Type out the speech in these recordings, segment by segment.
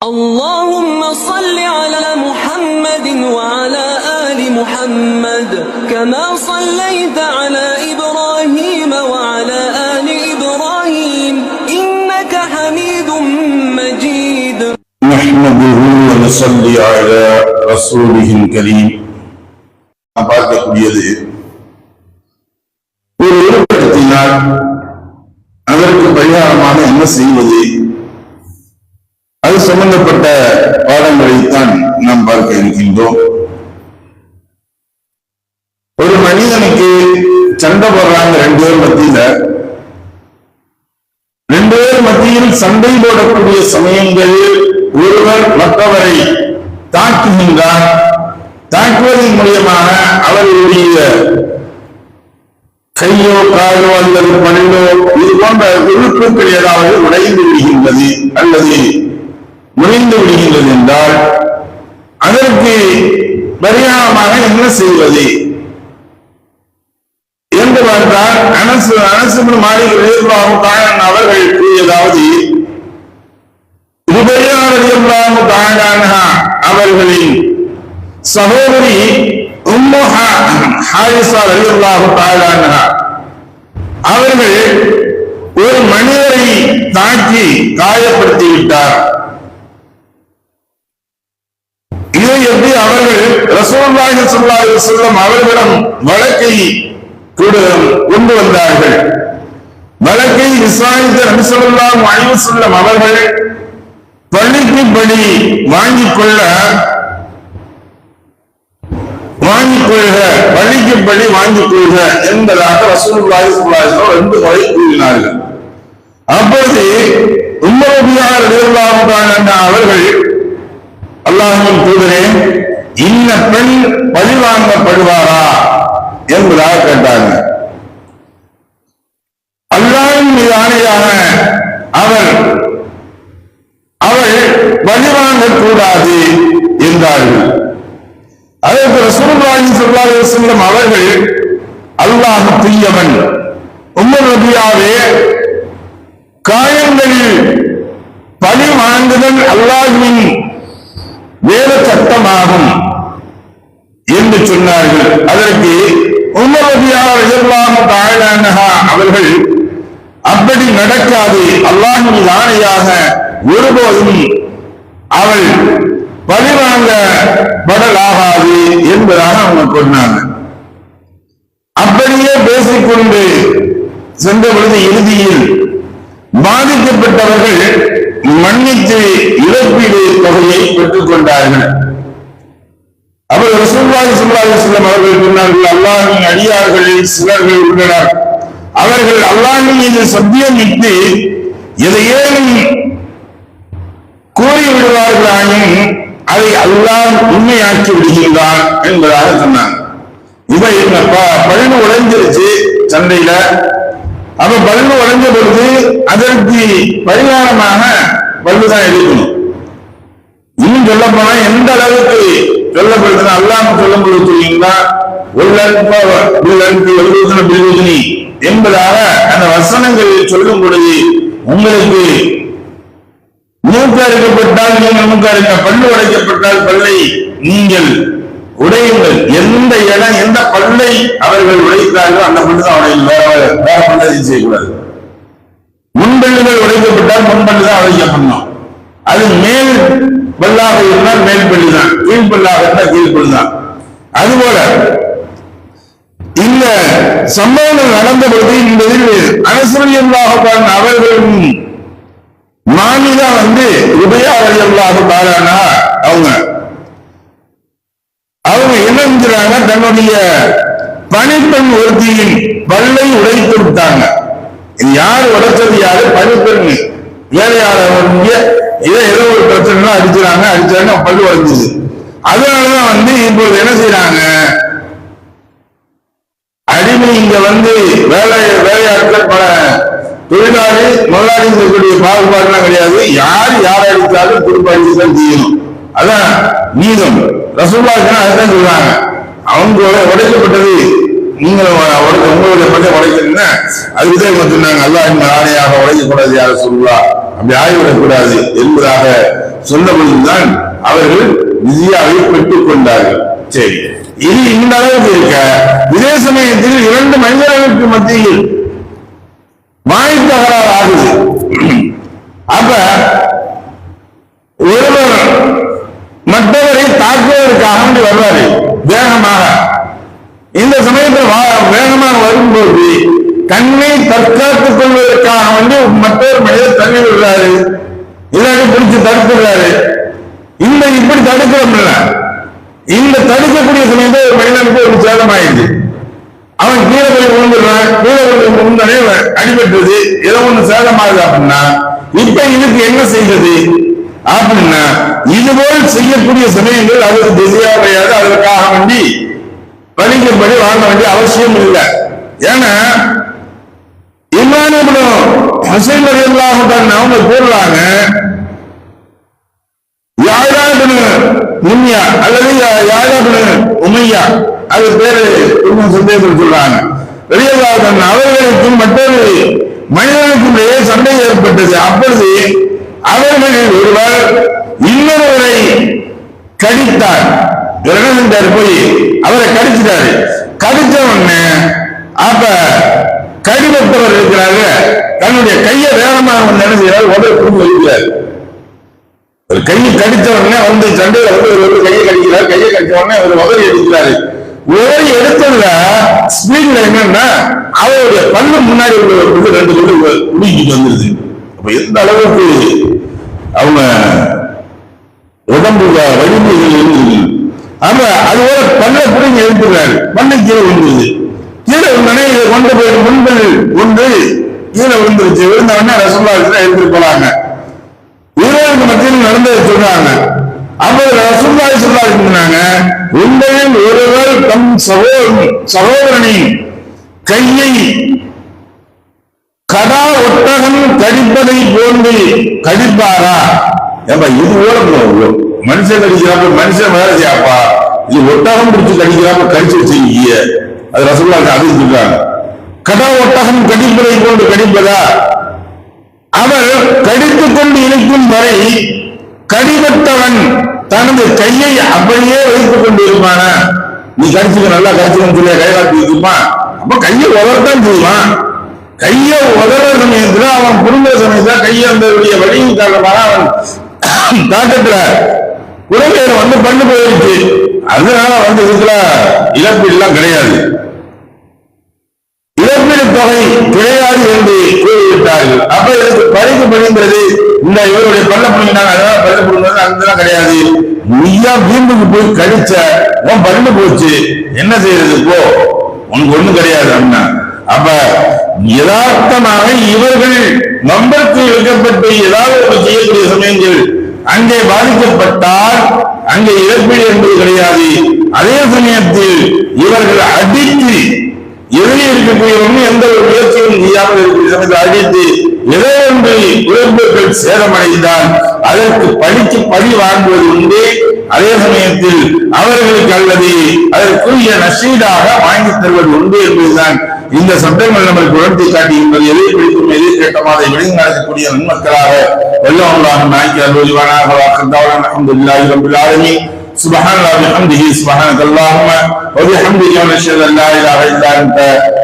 اللهم صل على محمد وعلى آل محمد كما صليت على إبراهيم وعلى آل إبراهيم إنك حميد مجيد نحمده ونصلي على رسوله الكريم நாம் பார்க்கக்கூடியது ஒரு உருவப்படுத்தினால் அதற்கு பரிகாரமாக என்ன செய்வது அது சம்பந்தப்பட்ட பாடங்களைத்தான் நாம் பார்க்க இருக்கின்றோம். ஒரு மனிதனுக்கு சண்டை போடுறாங்க ரெண்டு பேர் மத்தியில. ரெண்டு பேர் மத்தியில் சண்டை போடக்கூடிய சமயங்களில் ஒருவர் மற்றவரை தாக்குகின்றார். தாக்குவதன் மூலியமாக அவர்களுடைய கையோ காலோ அல்லது பல்லோ இது போன்ற உறுப்புகள் ஏதாவது உடைந்து விடுகின்றது அல்லது முறிந்து விடுகின்றது என்றால் அதற்கு பரிகாரமாக என்ன செய்வது? என்று பார்த்தால் அனசு அனசு மாளிகை அவர்கள் கூறியதாவது உபயாரதியல்லாமு தாழானஹா அவர்களின் சகோதரி உம்மு ஹாரிசா ரலியல்லாஹு தாழானஹா அவர்கள் ஒரு மனிதரை தாக்கி காயப்படுத்தி விட்டார் ரசூல்லாஹி ரசூலுல்லாஹி ஸல்லல்லாஹு அலைஹி அவர்களிடம் வழக்கை கொடு- கொண்டு வந்தார்கள். வழக்கை விசாரித்த நபி ஸல்லல்லாஹு அலைஹி வஸல்லம் அவர்கள் பள்ளிக்கு பணி வாங்கிக் கொள்ள வாங்கிக் கொள்க பள்ளிக்கு பணி வாங்கிக் கொள்க என்பதாக ரசூலுல்லாஹி ஸல்லல்லாஹு அலைஹி ரெண்டு முறை கூறினார்கள். அப்பொழுது உம்மரபியார் ரலியல்லாஹு அவர்கள் அல்லாஹின் தூதரே இந்த பெண் பழிவாங்கப்படுவாரா என்பதாக கேட்டாங்க. அல்லாவின் மீது ஆணையாக அவர் அவள் பழிவாங்கக் கூடாது என்றார்கள். அதற்கு போல ஸல்லல்லாஹு அலைஹி அவர்கள் அல்லாஹ் தீயவன். உம்மர் நபியாவே காயங்களில் பழி வாங்குதல் அல்லாஹின் வேத சட்டமாகும் சொன்னார்கள். அதற்கு உமரதியார் ரபியார் அவர்கள் அப்படி நடக்காது. அல்லாஹின் ஆணையாக ஒருபோதும் அவள் பழிவாங்க படலாகாது என்பதாக அவங்க சொன்னாங்க. அப்படியே பேசிக்கொண்டு சென்ற பொழுது இறுதியில் பாதிக்கப்பட்டவர்கள் மன்னித்து இழப்பீடு தொகையை பெற்றுக் கொண்டார்கள் அவர் ரசூல்லாஹி ஸல்லல்லாஹு அலைஹி வஸல்லம் அவர்கள் சொன்னார்கள் அல்லாஹ்வின் அடியார்களில் சிலர்கள் உள்ளனர். அவர்கள் அல்லாஹ்வின் மீது சத்தியமிட்டு எதையேனும் கூறி விடுவார்களாயின் அதை அல்லாஹ் உண்மையாக்கி விடுகின்றான் என்பதாக சொன்னாங்க. இதை என்னப்பா ப- பழுது உடைஞ்சிருச்சு சந்தையில அப்ப பல்பு உடைஞ்ச பொழுது அதற்கு பரிகாரமாக பல்புதான் எடுக்கணும். இன்னும் சொல்ல போனா எந்த அளவுக்கு சொல்லப்படுதுன்னா அல்லாம சொல்லும் பொழுது சொல்லிங்களா என்பதாக அந்த வசனங்களில் சொல்லும் பொழுது உங்களுக்கு மூக்கு அறுக்கப்பட்டால் நீங்கள் மூக்கு அறுக்க பல்லு உடைக்கப்பட்டால் பல்லை நீங்கள் உடையுங்கள். எந்த இடம் எந்த பல்லை அவர்கள் உடைத்தார்களோ அந்த பல்லு தான் உடையும் வேற வேற- வேற பல்லை செய்யக்கூடாது. முன்பல்லுகள் உடைக்கப்பட்டால் முன்பல்லு தான் உடைக்கப்படணும் அது மேல் பல்லாக இருந்தால் மேல் பள்ளி தான் கீழ் பல்லாக இருந்தால் கீழ் பள்ளி தான் அதுபோல இந்த சம்பவங்கள் நடந்த பொழுது இந்த பாருங்க அவர்களும் மாநில வந்து உபயா வழியல்லாக பாரானா அவங்க. அவங்க என்ன செஞ்சாங்க தன்னுடைய பணிப்பெண் ஒருத்தியின் பல்லை உடைத்து விட்டாங்க. யார் உடைச்சது யாரு? பணிப்பெண் வேலையாளர்களுடைய ஏதோ ஏதோ ஒரு பிரச்சனை அடிச்சுறாங்க அடிச்சாங்க பல்லு உடைஞ்சது. அதனாலதான் வந்து இப்போது என்ன செய்யறாங்க அடிமை இங்க வந்து வேலை வேலையாட்கள் பல தொழிலாளி முதலாளி இருக்கக்கூடிய பாகுபாடுலாம் கிடையாது. யார் யார் அடித்தாலும் குறிப்பாடிதான் செய்யணும். அதான் நீதம். ரசூல்லாக்குன்னா அதுதான் சொல்றாங்க. அவங்களோட உடைக்கப்பட்டது. நீங்களும் உங்களுடைய பள்ளி உடைக்கிறீங்கன்னா அதுக்குதான் இவங்க சொன்னாங்க அல்லாஹ் இந்த ஆணையாக உடைக்கக்கூடாது யார சொல்லா அப்படி ஆகிவிடக்கூடாது என்பதாக சொன்ன பொழுதுதான் அவர்கள் ஜிசியாவை பெற்றுக் கொண்டார்கள். சரி. இது இந்த அளவுக்கு இருக்க இதே சமயத்தில் இரண்டு மனிதர்களுக்கு மத்தியில் வாய் தகராறு ஆகுது. அப்ப ஒருவர் மற்றவரை தாக்குவதற்காக வேண்டி வருவாரு வேகமாக. இந்த சமயத்தில் வா- வேகமாக வரும்போது தன்னை தற்காத்துக் கொள்வதற்காக வந்து மற்றொரு மனிதர் தள்ளி விடுறாரு இல்லாட்டி பிடிச்சு தடுத்துடுறாரு இந்த இப்படி தடுக்கிறோம்ல. இந்த தடுக்கக்கூடிய சமயத்தில் ஒரு மனிதனுக்கு ஒரு சேதம் ஆயிடுது அவன் கீழே போய் விழுந்துடுறான். கீழே போய் விழுந்தானே அடிபட்டுது ஏதோ ஒண்ணு சேதமாகுது அப்படின்னா இப்ப இதுக்கு என்ன செய்தது அப்படின்னா இதுபோல் செய்யக்கூடிய சமயங்கள் அவருக்கு திசையா கிடையாது. அதற்காக வேண்டி வலிக்கும்படி வாங்க வேண்டிய அவசியம் இல்லை. ஏன்னா ஹசைன் ரலியல்லாஹு தஆலா அவங்க கூறுறாங்க யாழாபின் முன்யா அல்லது யாழாபின் உமையா அது பேரு இன்னும் சந்தேகத்தில் சொல்றாங்க வெளியல்லாதன் அவர்களுக்கும் மற்றொரு மனிதனுக்கும் இடையே சண்டை ஏற்பட்டது. அப்பொழுது அவர்களில் ஒருவர் இன்னொருவரை கடித்தார். இவர் போய் அவரை கடிச்சிட்டாரு. கடிச்ச உடனே அப்ப கடிபட்டவர் இருக்கிறாங்க. தன்னுடைய கையை வேகமாக வந்து என்ன செய்யறாரு உடல் குடும்பம் வைக்கிறார். ஒரு கையை கடித்தவனே வந்து சண்டையில வந்து ஒரு வந்து கையை கடிக்கிறார். கையை கடித்தவனே அவர் உதவி எடுக்கிறாரு. உதவி எடுத்ததுல ஸ்பீட்ல என்னன்னா அவருடைய பல்லு முன்னாடி உள்ள ரெண்டு பேரும் குடிக்கிட்டு வந்துருது. அப்ப எந்த அளவுக்கு அவங்க உடம்பு வலிமைகள் இருந்தது ஆமா அது போல பல்ல புடிங்க எழுப்புறாரு. பண்ணை கீழே விழுந்தது கீழே விழுந்தனே இதை கொண்டு போய் முன்பு உண்டு கீழே விழுந்துருச்சு? விழுந்த உடனே ரசகுல்லா எடுத்துட்டு போறாங்க. வீரருக்கு மத்தியில் நடந்ததை சொல்றாங்க. அப்ப ரசூல்லாய் சொன்னாங்க உங்களில் ஒருவர் தம் சகோதரன் சகோதரனின் கையை கடா ஒட்டகம் கடிப்பதை போன்று கடிப்பாரா? ஏப்பா இது கூட மனுஷன் கடிக்கிறாப்ப மனுஷன் வேலை செய்யாப்பா. இது ஒட்டகம் பிடிச்சு கடிக்கிறாப்ப கடிச்சு வச்சிருக்கீங்க அது ரசகுல்லாக்கு அது சொல்றாங்க கடா ஒட்டகம் கடிப்பதை கொண்டு கடிப்பதா? அவர் கடித்துக் கொண்டு இருக்கும் வரை கடிபட்டவன் தனது கையை அப்படியே வைத்துக் கொண்டு இருப்பான? நீ கடிச்சுக்க நல்லா கடிச்சுக்கன்னு சொல்லி கை காட்டி இருப்பான் அப்ப கையை உதறத்தான் செய்வான். கையை உதற சமயத்துல அவன் குடும்ப சமயத்துல கையை அந்த வழியின் காரணமாக அவன் தாக்கத்துல குழந்தைகளை வந்து பண்ணு போயிடுச்சு அதனால வந்து இதுல இழப்பீடு எல்லாம் கிடையாது. இழப்பீடு தொகை கிடையாது என்று கூறிவிட்டார்கள். அப்ப இதற்கு பரிசு பணிந்தது இந்த இவருடைய பல்ல புண்ணினாங்க அதனால பல்ல புண்ணினது அதெல்லாம் கிடையாது. நீயா வீம்புக்கு போய் கழிச்ச உன் பல்லு போச்சு. என்ன செய்யறது போ? உனக்கு ஒண்ணும் கிடையாது அண்ணா. அப்ப யதார்த்தமாக இவர்கள் நம்பருக்கு இழுக்கப்பட்டு ஏதாவது ஒரு செய்யக்கூடிய சமயங்கள் அங்கே பாதிக்கப்பட்டால் அங்கே இழப்பீடு என்பது கிடையாது. அதே சமயத்தில் இவர்கள் அடித்து எதிரே இருக்கக்கூடியவர்கள் எந்த ஒரு முயற்சியும் செய்யாமல் இருக்கிற அடித்து ஏதோ ஒன்று உறவுகள் சேதமடைந்தால் அதற்கு படித்து பழி வாங்குவது உண்டு. அதே சமயத்தில் அவர்களுக்கு அல்லது அதற்குரிய நசீடாக வாங்கி தருவது உண்டு என்பதுதான் இந்த சட்டங்கள் நமக்கு உணர்த்தி காட்டுகின்றது எதை பிடிக்கும் எதை கேட்டமாக விழுந்து நடக்கக்கூடிய நன்மக்களாக வல்லவங்களாக நாய்க்கு அலுவலிவானாக வாக்கந்தாவளன் அஹமதுல்லாஹி ரபில் ஆலமீன் سبحان الله وبحمده سبحانك اللهم وبحمدك ونشهد ان لا اله الا انت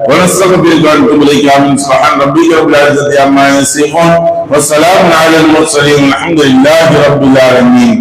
ونستغفرك ونتوب اليك امين سبحان ربك رب العزه عما يصفون والسلام على المرسلين والحمد لله رب العالمين